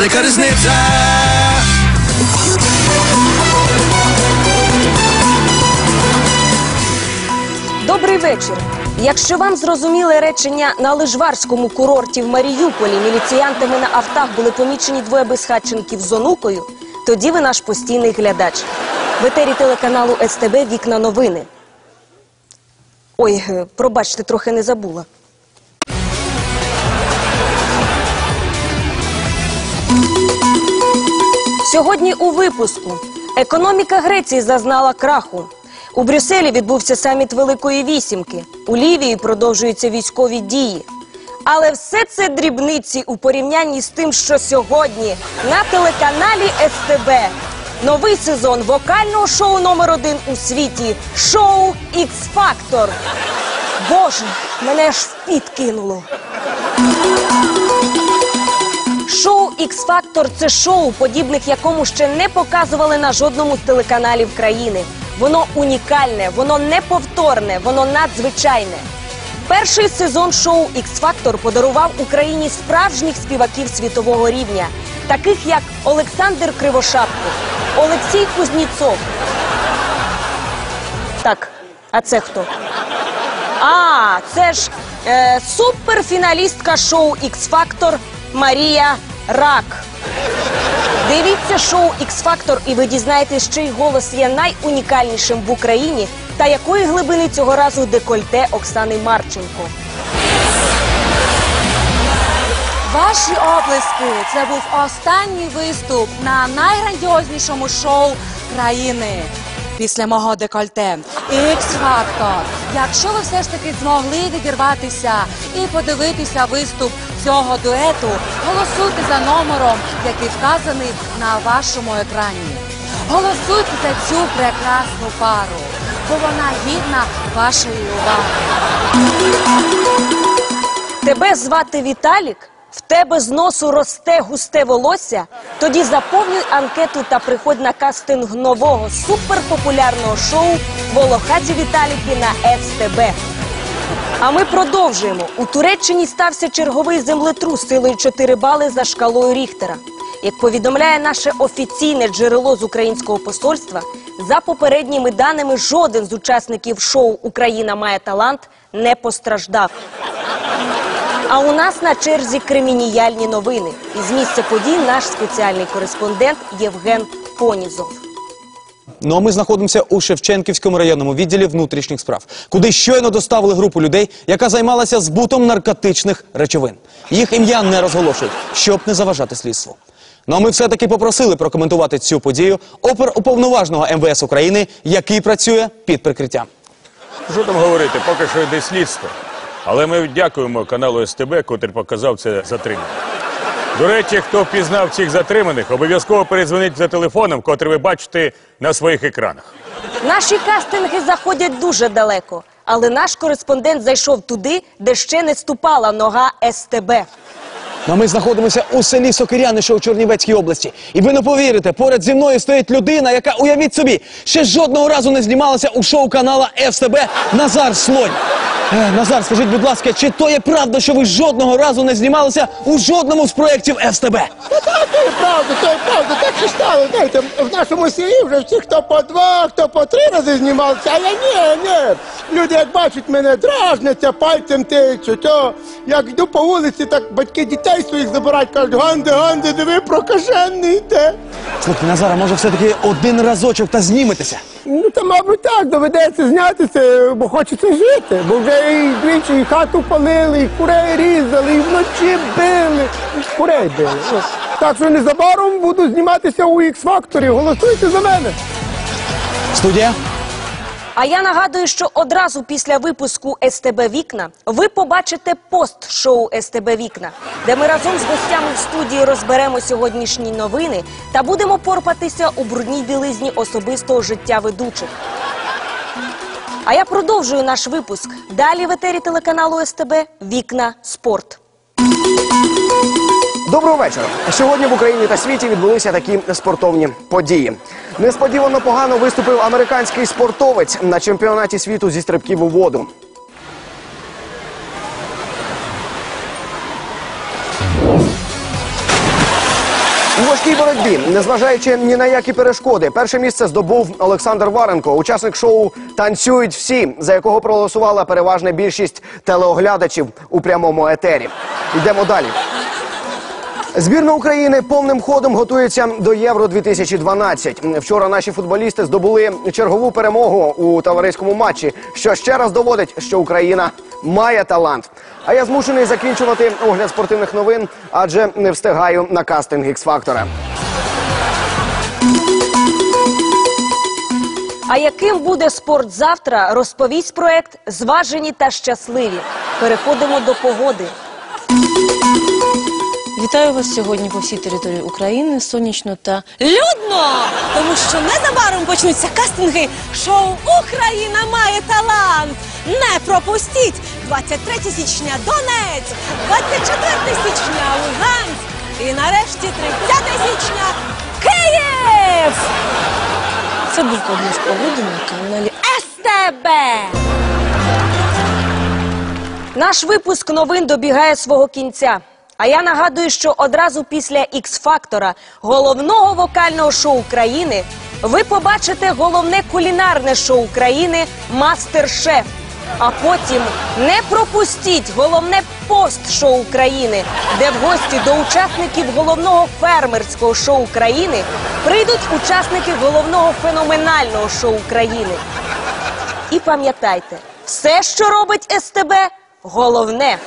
велика різниця. Добрий вечір. Якщо вам зрозуміли речення на лижварському курорті в Маріюполі міліціянтами на автах були помічені двоє безхатченків з онукою, тоді ви наш постійний глядач. В етері телеканалу СТБ Вікна новини. Ой, е, пробачте, трохи не забула. Сьогодні у випуску економіка Греції зазнала краху. У Брюсселі відбувся саміт Великої Вісімки. У Лівії продовжуються військові дії. Але все це дрібниці у порівнянні з тим, що сьогодні на телеканалі СТБ. Новий сезон вокального шоу номер один у світі шоу Ікс Фактор. Боже, мене аж в піт кинуло. Шоу X Factor – це шоу, подібних якому ще не показували на жодному з телеканалів країни. Воно унікальне, воно неповторне, воно надзвичайне. Перший сезон шоу X Factor подарував Україні справжніх співаків світового рівня, таких як Олександр Кривошапко, Олексій Кузніцов. Так, а це хто? А, це ж е, суперфіналістка шоу X Factor Марія Рак. Дивіться шоу X Factor і ви дізнаєтесь, чий голос є найунікальнішим в Україні та якої глибини цього разу декольте Оксани Марченко. Ваші оплески. Це був останній виступ на найграндіознішому шоу країни. Після мого декольте X-Factor. Якщо ви все ж таки змогли відірватися і подивитися виступ цього дуету, голосуйте за номером, який вказаний на вашому екрані. Голосуйте за цю прекрасну пару, бо вона гідна вашої уваги. Тебе звати Віталік? В тебе з носу росте густе волосся? Тоді заповнюй анкету та приходь на кастинг нового суперпопулярного шоу Волохаті Віталіки на СТБ. А ми продовжуємо. У Туреччині стався черговий землетрус силою 4 бали за шкалою Ріхтера. Як повідомляє наше офіційне джерело з українського посольства, за попередніми даними, жоден з учасників шоу Україна має талант не постраждав. А у нас на черзі кримініальні новини. Із місця подій наш спеціальний кореспондент Євген Понізов. Ну а ми знаходимося у Шевченківському районному відділі внутрішніх справ, куди щойно доставили групу людей, яка займалася збутом наркотичних речовин. Їх ім'я не розголошують, щоб не заважати слідству. Ну а ми все-таки попросили прокоментувати цю подію оперуповноваженого МВС України, який працює під прикриттям. Що там говорити, поки що йде слідство. Але ми дякуємо каналу СТБ, котрий показав це затримання. До речі, хто впізнав цих затриманих, обов'язково перезвонить за телефоном, котрий ви бачите на своїх екранах. Наші кастинги заходять дуже далеко, але наш кореспондент зайшов туди, де ще не ступала нога СТБ. Ну, а ми знаходимося у селі Сокиряни, що у Чернівецькій області. І ви не повірите, поряд зі мною стоїть людина, яка, уявіть собі, ще жодного разу не знімалася у шоу канала СТБ Назар Слонь. Е, Назар, скажіть, будь ласка, чи то є правда, що ви жодного разу не знімалися у жодному з проєктів то є правда, то правда. Так. Знаєте, в нашому селі вже всі, хто по два, хто по три рази знімався, а я ні, ні. Люди, як бачать мене, дражняться, пальцем тичуть. О, як йду по вулиці, так батьки дітей своїх забирають, кажуть, Ганди, Ганди, диви, прокажений йде. Слухайте, Назара, може все-таки один разочок та зніметеся? Ну, та, мабуть, так, доведеться знятися, бо хочеться жити. Бо вже і двічі і хату палили, і курей різали, і вночі били, і курей били. Так що незабаром буду зніматися у X-Factor. Голосуйте за мене. Студія? А я нагадую, що одразу після випуску СТБ Вікна ви побачите пост шоу СТБ Вікна, де ми разом з гостями в студії розберемо сьогоднішні новини та будемо порпатися у брудній білизні особистого життя ведучих. А я продовжую наш випуск. Далі в етері телеканалу СТБ Вікна Спорт. Доброго вечора. Сьогодні в Україні та світі відбулися такі спортовні події. Несподівано погано виступив американський спортовець на чемпіонаті світу зі стрибків у воду. У важкій боротьбі, незважаючи ні на які перешкоди, перше місце здобув Олександр Варенко, учасник шоу Танцюють всі, за якого проголосувала переважна більшість телеоглядачів у прямому етері. Йдемо далі. Збірна України повним ходом готується до Євро 2012 Вчора наші футболісти здобули чергову перемогу у товариському матчі, що ще раз доводить, що Україна має талант. А я змушений закінчувати огляд спортивних новин, адже не встигаю на кастинг X-фактора. А яким буде спорт завтра, розповість проект Зважені та щасливі. Переходимо до погоди. Вітаю вас сьогодні по всій території України, сонячно та людно, тому що незабаром почнуться кастинги шоу Україна має талант. Не пропустіть 23 січня Донець, 24 січня Луганськ і нарешті 30 січня Київ. Це був прогноз погоди на каналі СТБ. Наш випуск новин добігає свого кінця. А я нагадую, що одразу після X-фактора, головного вокального шоу країни, ви побачите головне кулінарне шоу країни Мастер-шеф. А потім не пропустіть головне пост-шоу країни, де в гості до учасників головного фермерського шоу країни прийдуть учасники головного феноменального шоу країни. І пам'ятайте, все, що робить СТБ, головне.